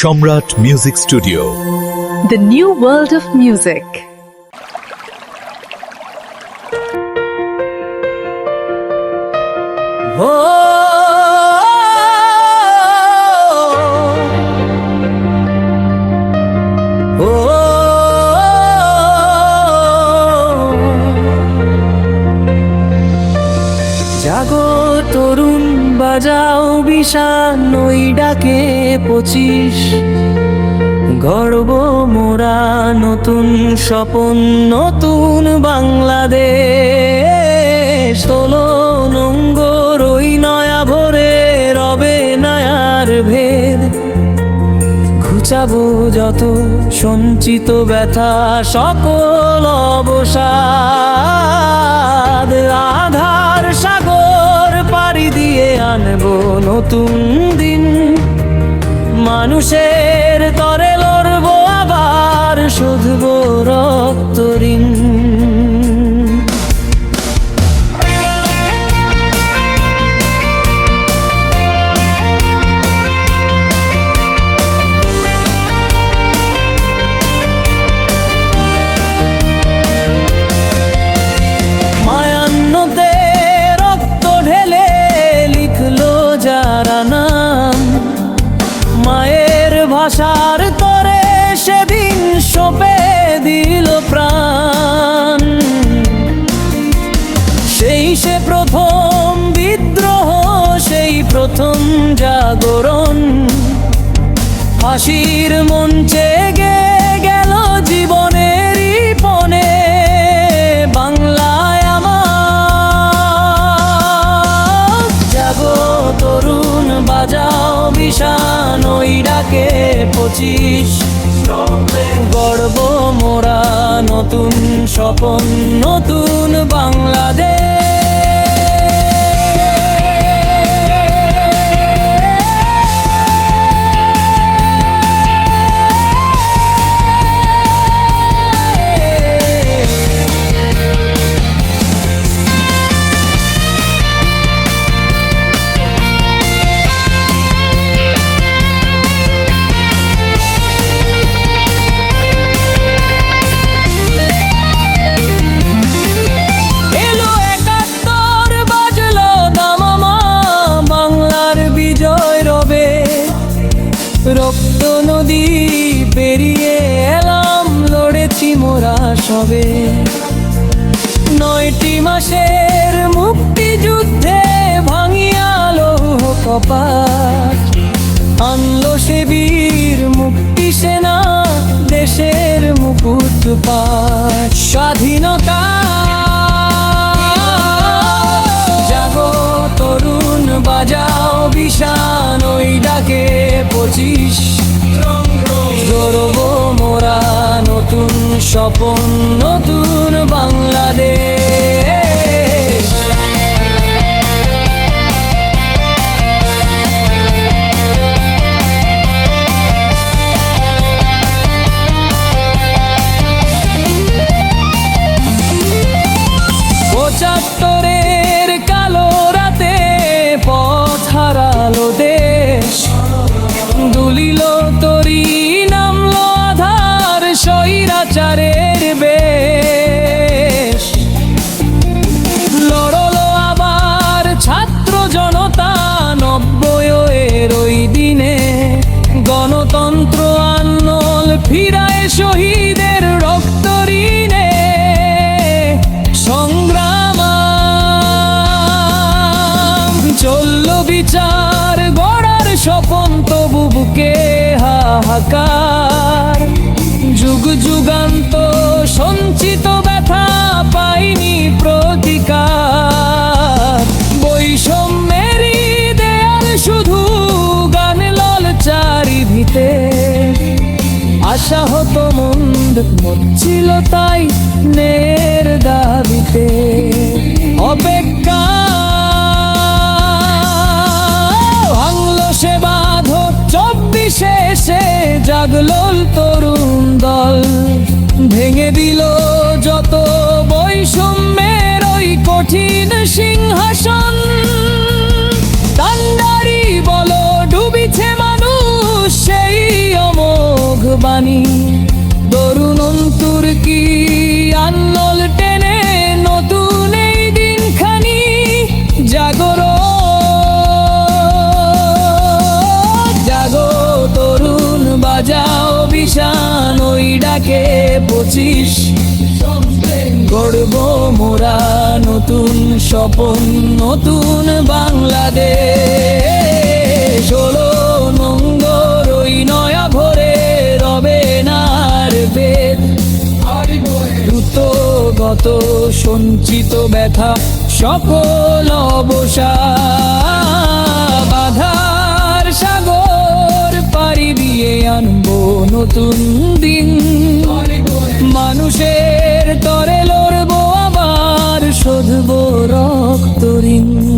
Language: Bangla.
Samrat music studio The new world of music. ও ও জাগো তরুণ বাজাও বিষান ওই ডাকে পঁচিশ। গর্ব মোরা নতুন স্বপন, নতুন বাংলাদেশ। তোলো নঙ্গর ওই নয়া ভোরে, রবে নয়ার ভেদ। ঘুচাবো যত সঞ্চিত ব্যথা, সকল অবসাদ। দিয়ে আনব নতুন দিন। মানুষের তরে লড়বো আবার শুধবো রক্ত ফাঁসির মঞ্চে গে গেল জীবনের পনে বাংলায় আমার, জাগো তরুণ, বাজাও বিষান ওই ডাকে পঁচিশ। গর্ব মোরা নতুন, স্বপন নতুন বাংলাদেশ। রক্ত নদী পেরিয়ে এলাম, লড়েছি মোরা সবে। নয়টি মাসের মুক্তিযুদ্ধে ভাঙিয়ালো কপাট। আনলো সে বীর মুক্তি সেনা, দেশের মুকুট পাট। স্বাধীনতা জাগো, তরুণ বাজাও, বিষান ওই ডাকে। পঁচিশ। ধরব মোরা নতুন স্বপন নতুন দুলিল তরি নামলো আধার লড়লো আবার ছাত্র জনতা দিনে। গণতন্ত্র ফিরায় শহীদের রক্ত ঋণে। সংগ্রাম, চলল বিচার। বুকে হাহাকার। যুগ যুগান্ত সঞ্চিত ব্যথা পাইনি প্রতিকার। বৈষম্যেরই দেয়াল শুধু গান লল চারি ভিতে আশা হতো মন্দ মরছিল তাই নের দাবিতে। অপেক্ষা জাগলো তরুণ দল। ভেঙে দিল যত বৈষম্যের ওই কঠিন সিংহাসন। তান্ডারি বল, ডুবিছে মানুষ সেই অমোঘ তরুণ পঁচিশ গড়ব মোরা নতুন স্বপন, নতুন বাংলাদেশ। হলো নঙ্গর ওই নয়া ভরে রবে নার বেদ। দ্রুত গত সঞ্চিত ব্যথা, সকল অবসা। বাধার সাগর পাড়ি দিয়ে আনব নতুন দিন। মানুষের তরে লড়বো আবার শোধবো রক্ত ঋণ।